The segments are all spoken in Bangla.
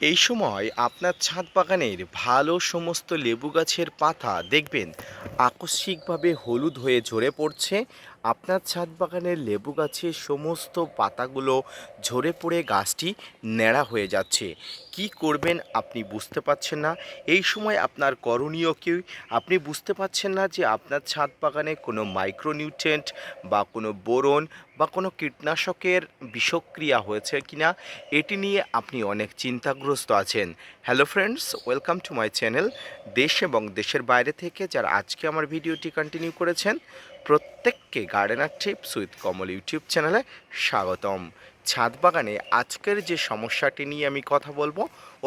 এই সময় আপনার ছাদ বাগানের ভালো সমস্ত লেবু গাছের পাতা দেখবেন, আকস্মিকভাবে হলুদ হয়ে ঝরে পড়ছে আপনার ছাদ বাগানের লেবু গাছের সমস্ত পাতাগুলো ঝরে পড়ে গাছটি ন্যাড়া হয়ে যাচ্ছে। কি করবেন আপনি বুঝতে পারছেন না। এই সময় আপনার করণীয় কি? আপনি বুঝতে পারছেন না যে আপনার ছাদ বাগানে কোনো মাইক্রোনিউট্রেন্ট বা কোনো বোরন বা কোনো কীটনাশকের বিষক্রিয়া হয়েছে কিনা, এটি নিয়ে আপনি অনেক চিন্তাগ্রস্ত আছেন। Hello friends welcome to my channel দেশ এবং দেশের বাইরে থেকে যারা আজকে আমার ভিডিওটি কন্টিনিউ করেছেন প্রত্যেককে gardener tips with Kamal YouTube চ্যানেলে স্বাগতম। ছাদ বাগানে আজকের যে সমস্যাটি নিয়ে আমি কথা বলব,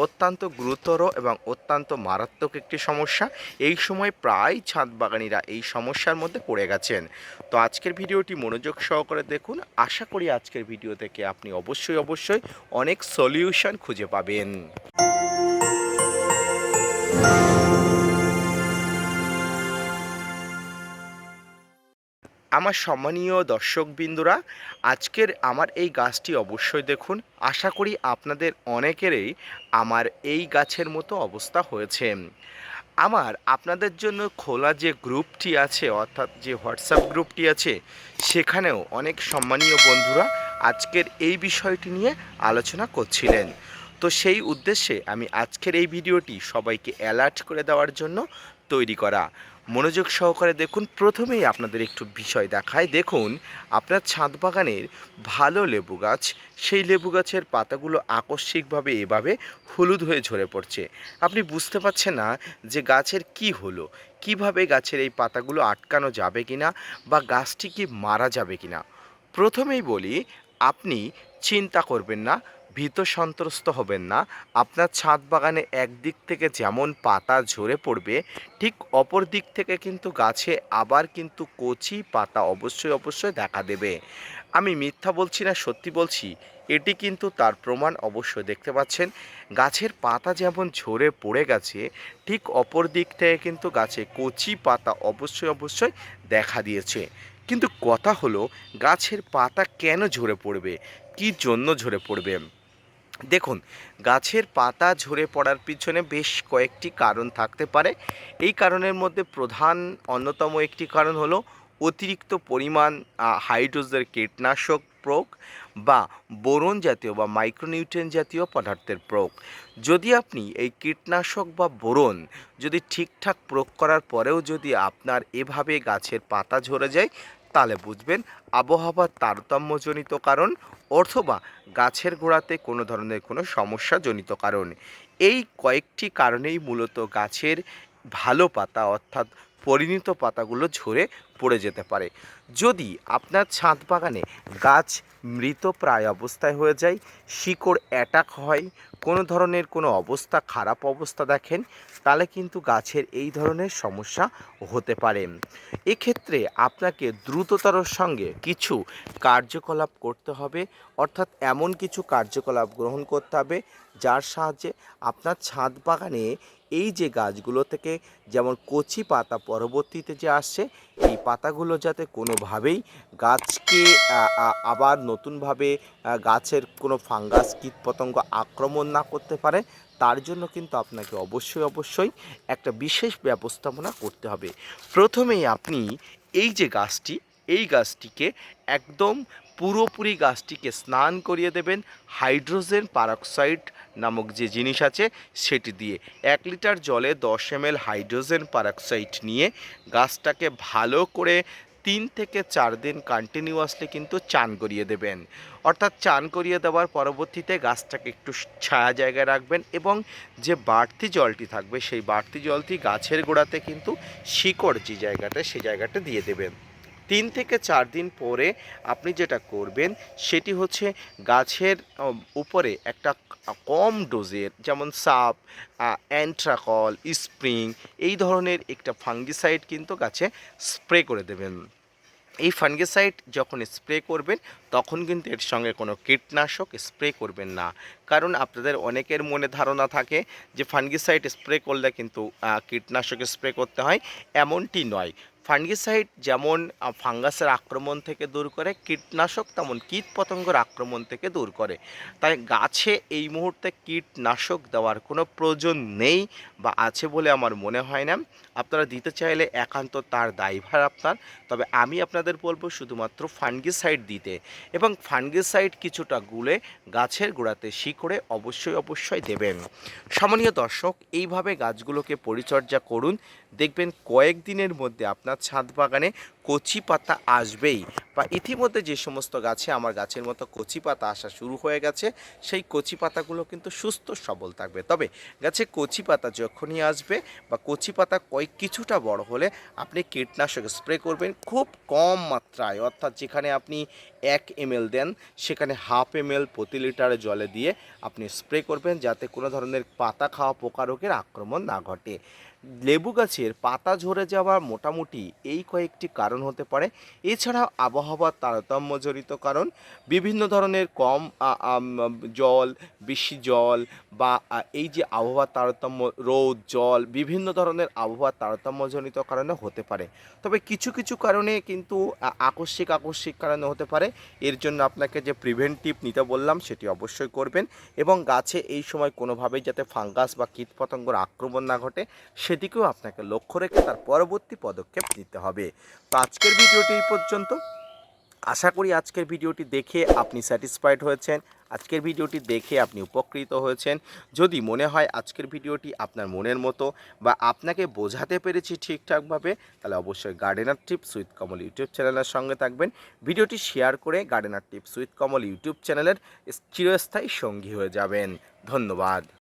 অত্যন্ত গুরুতর এবং অত্যন্ত মারাত্মক একটি সমস্যা। এই সময় প্রায় ছাদ বাগানিরা এই সমস্যার মধ্যে পড়ে গেছেন। তো আজকের ভিডিওটি মনোযোগ সহকারে দেখুন। আশা করি আজকের ভিডিও থেকে আপনি অবশ্যই অবশ্যই অনেক সলিউশন খুঁজে পাবেন। আমার সম্মানীয় দর্শকবিন্দুরা, আজকের আমার এই গাছটি অবশ্যই দেখুন। আশা করি আপনাদের অনেকেরই আমার এই গাছের মতো অবস্থা হয়েছে। আমার আপনাদের জন্য খোলা যে গ্রুপটি আছে, অর্থাৎ যে হোয়াটসঅ্যাপ গ্রুপটি আছে, সেখানেও অনেক সম্মানীয় বন্ধুরা আজকের এই বিষয়টি নিয়ে আলোচনা করছিলেন। তো সেই উদ্দেশ্যে আমি আজকের এই ভিডিওটি সবাইকে অ্যালার্ট করে দেওয়ার জন্য তৈরি করা। মনোযোগ সহকারে দেখুন। প্রথমেই আপনাদের একটু বিষয় দেখায় দেখুন, আপনার ছাদ বাগানের ভালো লেবু গাছ, সেই লেবু গাছের পাতাগুলো আকস্মিকভাবে এভাবে হলুদ হয়ে ঝরে পড়ছে। আপনি বুঝতে পারছেন না যে গাছের কি হলো। কীভাবে গাছের এই পাতাগুলো আটকানো যাবে কিনা বা গাছটি কি মারা যাবে কিনা? প্রথমেই বলি, আপনি চিন্তা করবেন না। ভীত সন্ত্রস্ত হবেন না। আপনার ছাদ বাগানে একদিক থেকে যেমন পাতা ঝরে পড়বে, ঠিক অপর দিক থেকে কিন্তু গাছে আবার কিন্তু কচি পাতা অবশ্যই অবশ্যই দেখা দেবে। আমি মিথ্যা বলছি না, সত্যি বলছি, এটি কিন্তু তার প্রমাণ অবশ্যই দেখতে পাচ্ছেন। গাছের পাতা যেমন ঝরে পড়ে গেছে, ঠিক অপর দিক থেকে কিন্তু গাছে কচি পাতা অবশ্যই অবশ্যই দেখা দিয়েছে। কিন্তু কথা হলো, গাছের পাতা কেন ঝরে পড়বে? কী জন্য ঝরে পড়বে? দেখুন, গাছের পাতা ঝরে পড়ার পিছনে বেশ কয়েকটি কারণ থাকতে পারে। এই কারণের মধ্যে প্রধান, অন্যতম একটি কারণ হলো অতিরিক্ত পরিমাণ হাইড্রোজের কীটনাশক প্রয়োগ বা বোরন জাতীয় বা মাইক্রোনিউট্রিয়েন জাতীয় পদার্থের প্রয়োগ। যদি আপনি এই কীটনাশক বা বোরন যদি ঠিকঠাক প্রয়োগ করার পরেও যদি আপনার এভাবে গাছের পাতা ঝরে যায় তাহলে বুঝবেন আবহাওয়ার তারতম্যজনিত কারণ অথবা গাছের গোড়াতে কোনো ধরনের কোনো সমস্যাজনিত কারণ। এই কয়েকটি কারণেই মূলত গাছের ভালো পাতা অর্থাৎ পরিণত পাতাগুলো ঝরে পড়ে যেতে পারে। যদি আপনার ছাদ বাগানে গাছ মৃত প্রায় অবস্থায় হয়ে যায়, শিকড় অ্যাটাক হয়, কোনো ধরনের কোনো অবস্থা, খারাপ অবস্থা দেখেন, তাহলে কিন্তু গাছের এই ধরনের সমস্যা হতে পারে। এক্ষেত্রে আপনাকে দ্রুততর সঙ্গে কিছু কার্যকলাপ করতে হবে, অর্থাৎ এমন কিছু কার্যকলাপ গ্রহণ করতে হবে, যার সাহায্যে আপনার ছাদ বাগানে এই যে গাছগুলো থেকে যেমন কচি পাতা পরবর্তীতে যে আসছে, এই পাতাগুলো যাতে কোনোভাবেই গাছকে আবার নতুনভাবে গাছের কোনো ফাঙ্গাস, কীটপতঙ্গ আক্রমণ না করতে পারে, তার জন্য কিন্তু আপনাকে অবশ্যই অবশ্যই একটা বিশেষ ব্যবস্থাপনা করতে হবে। প্রথমেই আপনি এই যে গাছটি, এই গাছটিকে একদম পুরোপুরি গাছটিকে স্নান করিয়ে দেবেন, হাইড্রোজেন পারক্সাইড নামক যে জিনিস আছে, সেটি দিয়ে এক লিটার জলে দশ এম হাইড্রোজেন পারক্সাইড নিয়ে গাছটাকে ভালো করে তিন থেকে চার দিন কন্টিনিউয়াসলি কিন্তু চান করিয়ে দেবেন। অর্থাৎ চান করিয়ে দেওয়ার পরবর্তীতে গাছটাকে একটু ছায়া জায়গায় রাখবেন এবং যে বাড়তি জলটি থাকবে, সেই বাড়তি জলটি গাছের গোড়াতে কিন্তু শিকড় যে জায়গাটা সেই জায়গাটা দিয়ে দেবেন। তিন থেকে চার দিন পরে আপনি যেটা করবেন, সেটি হচ্ছে গাছের উপরে একটা কম ডোজের যেমন সাপ অ্যান্ট্রাকল, স্প্রিং এই ধরনের একটা ফাঙ্গিসাইড কিন্তু গাছে স্প্রে করে দেবেন। এই ফাঙ্গিসাইড যখন স্প্রে করবেন, তখন কিন্তু এর সঙ্গে কোনো কীটনাশক স্প্রে করবেন না। কারণ আপনাদের অনেকের মনে ধারণা থাকে যে ফাঙ্গিসাইড স্প্রে করলে কিন্তু কীটনাশক স্প্রে করতে হয়। এমনটি নয়। ফাঙ্গিসাইড যেমন ফাঙ্গাসের আক্রমণ থেকে দূর করে, কীটনাশক তেমন কীট পতঙ্গের আক্রমণ থেকে দূর করে। তাই গাছে এই মুহূর্তে কীটনাশক দেওয়ার কোনো প্রয়োজন নেই বা আছে বলে আমার মনে হয় না। আপনারা দিতে চাইলে একান্ত তার দায়ভার আপনার। তবে আমি আপনাদের বলব শুধুমাত্র ফাঙ্গিসাইড দিতে। এবং ফাঙ্গিসাইড কিছুটা গুলে গাছের গোড়াতে শিকড়ে অবশ্যই অবশ্যই দেবেন। সম্মানীয় দর্শক, এইভাবে গাছগুলোকে পরিচর্যা করুন। দেখবেন কয়েকদিনের মধ্যে আপনার ছাদ বাগানে কচি পাতা আসবেই। বা ইতিমধ্যে যে সমস্ত গাছে আমার গাছের মতো কচি পাতা আসা শুরু হয়ে গেছে, সেই কচি পাতাগুলো কিন্তু সুস্থ সবল থাকবে। তবে গাছে কচি পাতা যখনই আসবে বা কচি পাতা কয়েক কিছুটা বড় হলে আপনি কীটনাশক স্প্রে করবেন খুব কম মাত্রায়। অর্থাৎ যেখানে আপনি এক এমএল দেন, সেখানে হাফ এমএল প্রতি লিটারে জলে দিয়ে আপনি স্প্রে করবেন যাতে কোনো ধরনের পাতা খাওয়া পোকা রোগের আক্রমণ না ঘটে। লেবু গাছের পাতা ঝরে যাওয়া মোটামুটি এই কয়েকটি কারণ হতে পারে। এছাড়াও আবহাওয়ার তারতম্যজনিত কারণ, বিভিন্ন ধরনের কম জল, বেশি জল বা এই যে আবহাওয়ার তারতম্য, রোদ, জল বিভিন্ন ধরনের আবহাওয়ার তারতম্যজনিত কারণে হতে পারে। তবে কিছু কিছু কারণে কিন্তু আকস্মিক আকস্মিক কারণে হতে পারে। এর জন্য আপনাকে যে প্রিভেন্টিভ নিতে বললাম সেটি অবশ্যই করবেন এবং গাছে এই সময় কোনোভাবেই যাতে ফাঙ্গাস বা কীটপতঙ্গর আক্রমণ না ঘটে সেদিকেও আপনাকে লক্ষ্য রেখে তার পরবর্তী পদক্ষেপ নিতে হবে। তো আজকের ভিডিওটি এই পর্যন্ত। আশা করি আজকের ভিডিওটি দেখে আপনি স্যাটিসফাইড হয়েছেন। আজকের ভিডিওটি দেখে আপনি উপকৃত হয়েছেন। যদি মনে হয় আজকের ভিডিওটি আপনার মনের মতো বা আপনাকে বোঝাতে পেরেছি ঠিকঠাকভাবে, তাহলে অবশ্যই gardener tips with Kamal YouTube চ্যানেলের সঙ্গে থাকবেন। ভিডিওটি শেয়ার করে gardener tips with Kamal YouTube চ্যানেলের চিরস্থায়ী সঙ্গী হয়ে যাবেন। ধন্যবাদ।